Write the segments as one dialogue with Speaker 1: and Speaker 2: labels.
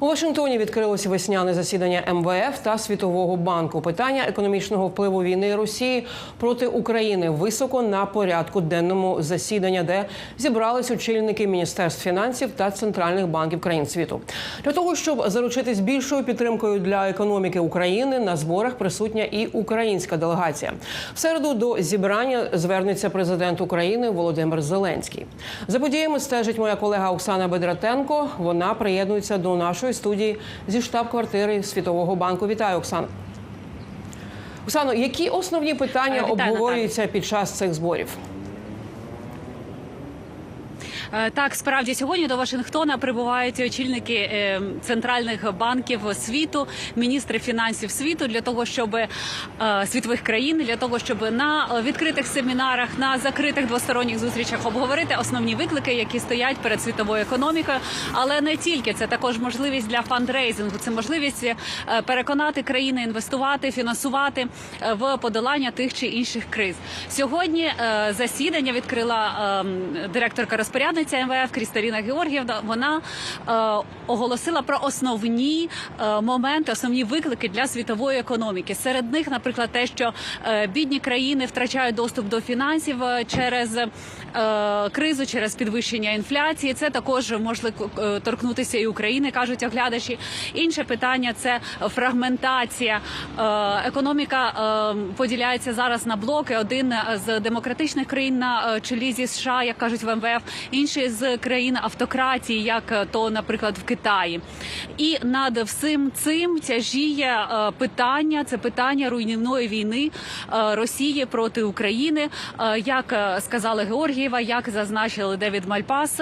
Speaker 1: У Вашингтоні відкрилося весняне засідання МВФ та Світового банку. Питання економічного впливу війни Росії проти України високо на порядку денному засідання, де зібрались очільники міністерств фінансів та центральних банків країн світу. Для того щоб заручитись більшою підтримкою для економіки України, на зборах присутня і українська делегація. В середу до зібрання звернеться президент України Володимир Зеленський. За подіями стежить моя колега Оксана Бедратенко. Вона приєднується до нашої студії зі штаб-квартири Світового банку. Вітаю, Оксана. Оксано, які основні питання
Speaker 2: Вітаю, обговорюються
Speaker 1: обговорюються під час цих зборів?
Speaker 2: Е, Так, справді сьогодні до Вашингтона прибувають очільники е, центральних банків світу, міністри фінансів світу для того, щоб е, світових країн для того, щоб на відкритих семінарах, на закритих двосторонніх зустрічах обговорити основні виклики, які стоять перед світовою економікою. Але не тільки це також можливість для фандрейзингу. Це можливість переконати країни інвестувати, фінансувати в подолання тих чи інших криз. Сьогодні засідання відкрила е, директорка розпорядниця МВФ Крісталіна Георгіївна. Вона е, оголосила про основні е, моменти, основні виклики для світової економіки. Серед них, наприклад, те, що е, бідні країни втрачають доступ до фінансів е, через е, кризу, через підвищення інфляції. Це також може е, торкнутися і України, кажуть оглядачі. Інше питання це фрагментація. Е, Економіка е, поділяється зараз на блоки. Один з демократичних країн на е, чолі зі США, як кажуть в МВФ, інший з країн автократії, як е, то, наприклад, в Китаї. І над всім цим тяжіє е, питання. Це питання руйнівної війни е, Росії проти України. Як сказали Георгієва, як зазначили Девід Мальпас,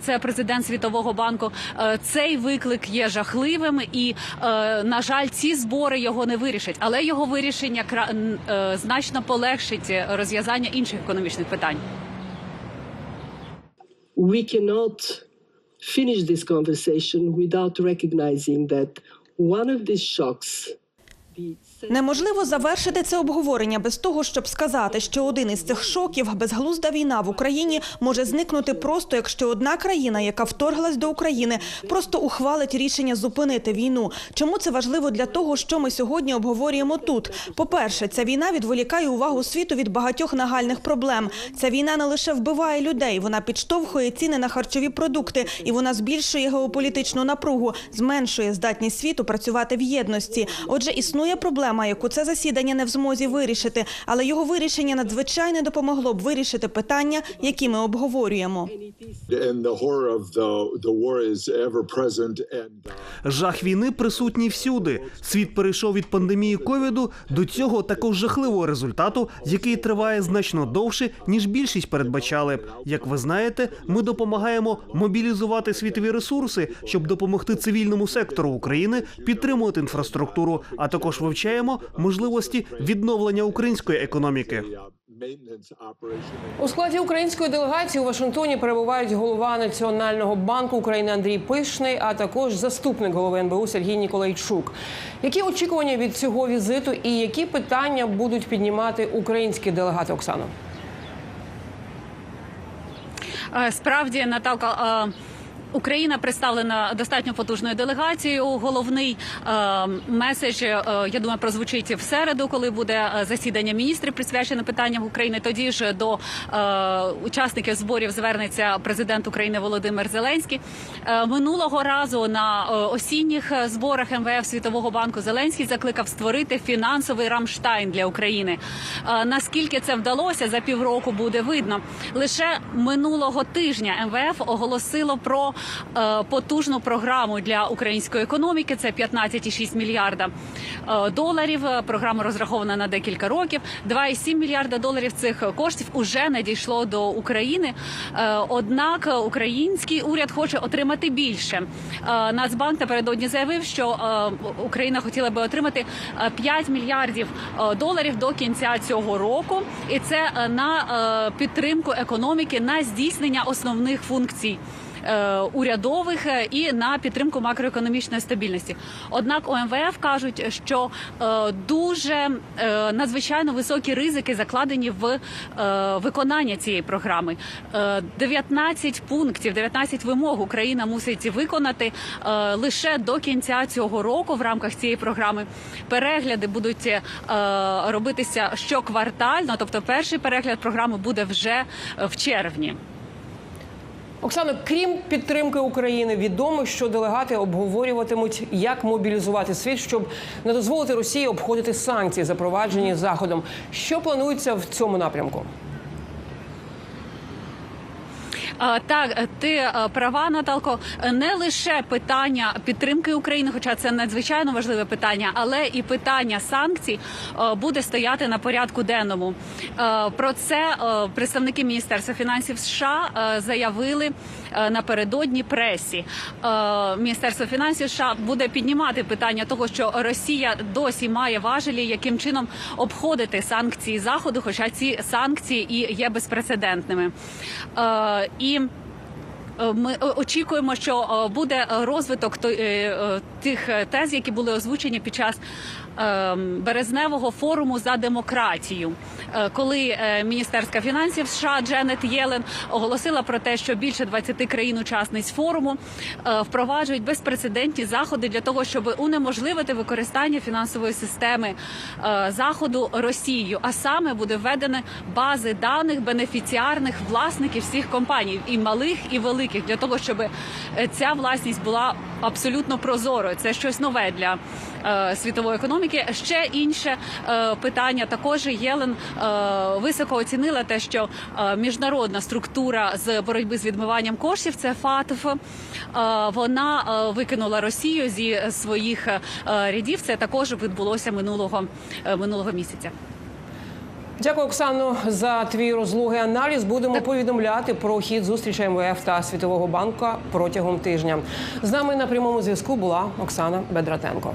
Speaker 2: це президент Світового банку. Цей виклик є жахливим, і на жаль, ці збори його не вирішать, але його вирішення значно полегшить розв'язання інших економічних питань.
Speaker 3: We cannot finish this conversation without recognizing that one of these shocks,
Speaker 4: Неможливо завершити це обговорення без того, щоб сказати, що один із цих шоків, безглузда війна в Україні, може зникнути просто, якщо одна країна, яка вторглась до України, просто ухвалить рішення зупинити війну. Чому це важливо для того, що ми сьогодні обговорюємо тут? По-перше, ця війна відволікає увагу світу від багатьох нагальних проблем. Ця війна не лише вбиває людей, вона підштовхує ціни на харчові продукти, і вона збільшує геополітичну напругу, зменшує здатність світу працювати в єдності. Отже, існує проблема, яку це засідання не в змозі вирішити, але його вирішення надзвичайно допомогло б вирішити питання, які ми обговорюємо.
Speaker 5: uh,
Speaker 6: Жах війни присутній всюди. Світ перейшов від пандемії ковіду до цього також жахливого результату, який триває значно довше, ніж більшість передбачали. Як ви знаєте, ми допомагаємо мобілізувати світові ресурси, щоб допомогти цивільному сектору України підтримувати інфраструктуру, а також вивчаємо можливості відновлення української економіки.
Speaker 1: У складі української делегації у Вашингтоні перебувають голова Національного банку України Андрій Пишний, а також заступник голови НБУ Сергій Ніколайчук. Які очікування від цього візиту і які питання будуть піднімати українські делегати Оксано?
Speaker 2: Е, Справді, Наталка. Україна представлена достатньо потужною делегацією. Головний е, меседж, е, я думаю, прозвучить в середу, коли буде е, засідання міністрів присвячене питанням України. Тоді ж до е, учасників зборів звернеться президент України Володимир Зеленський. Е, минулого разу на е, осінніх е, зборах МВФ Світового банку Зеленський закликав створити фінансовий Рамштайн для України. Е, наскільки це вдалося за півроку, буде видно. Лише минулого тижня МВФ оголосило про потужну програму для української економіки. Це 15,6 мільярда е, доларів. Е, Програма розрахована на декілька років. 2,7 мільярда доларів цих коштів уже надійшло до України. Е, Однак український уряд хоче отримати більше. Е, Нацбанк напередодні заявив, що е, Україна хотіла би отримати е, 5 мільярдів е, доларів до кінця цього року, і це е, на е, підтримку економіки, на здійснення основних функцій е, урядових е, і на підтримку макроекономічної стабільності. Однак у МВФ кажуть, що е, дуже е, надзвичайно високі ризики закладені в е, виконання цієї програми. Е, 19 пунктів, 19 вимог Україна мусить виконати е, лише до кінця цього року в рамках цієї програми. Перегляди будуть е, робитися щоквартально, тобто перший перегляд програми буде вже е, в червні.
Speaker 1: Оксано, крім підтримки України, відомо, що делегати обговорюватимуть, як мобілізувати світ, щоб не дозволити Росії обходити санкції, запроваджені заходом. Що планується в цьому напрямку?
Speaker 2: Так, ти е, права, Наталко. Не лише питання підтримки України, хоча це надзвичайно важливе питання, але і питання санкцій е, буде стояти на порядку денному. Е, Про це представники Міністерства фінансів США заявили напередодні пресі. Міністерство фінансів США буде піднімати питання того, що Росія досі має важелі, яким чином обходити санкції заходу, хоча ці санкції і є безпрецедентними. Е, І е, ми е, очікуємо, що е, буде розвиток тих тез, які були озвучені під час е, березневого форуму за демократію, коли е, міністерська фінансів США Дженет Єлен оголосила про те, що більше 20 країн-учасниць форуму е, впроваджують безпрецедентні заходи для того, щоб унеможливити використання фінансової системи е, заходу Росією. А саме буде введені бази даних бенефіціарних власників всіх компаній, і малих, і великих, для того, щоб е, ця власність була абсолютно прозорою. Це щось нове для е, світової економіки. Ще інше е, питання також Єлен е, високо оцінила те, що е, міжнародна структура з боротьби з відмиванням коштів це ФАТФ. е, Вона е, викинула Росію зі своїх е, рядів. Це також відбулося минулого е, минулого місяця.
Speaker 1: Дякую, Оксано, за твій розлугий аналіз. Будемо повідомляти про хід зустрічі МВФ та Світового банку протягом тижня. З нами на прямому зв'язку була Оксана Бедратенко.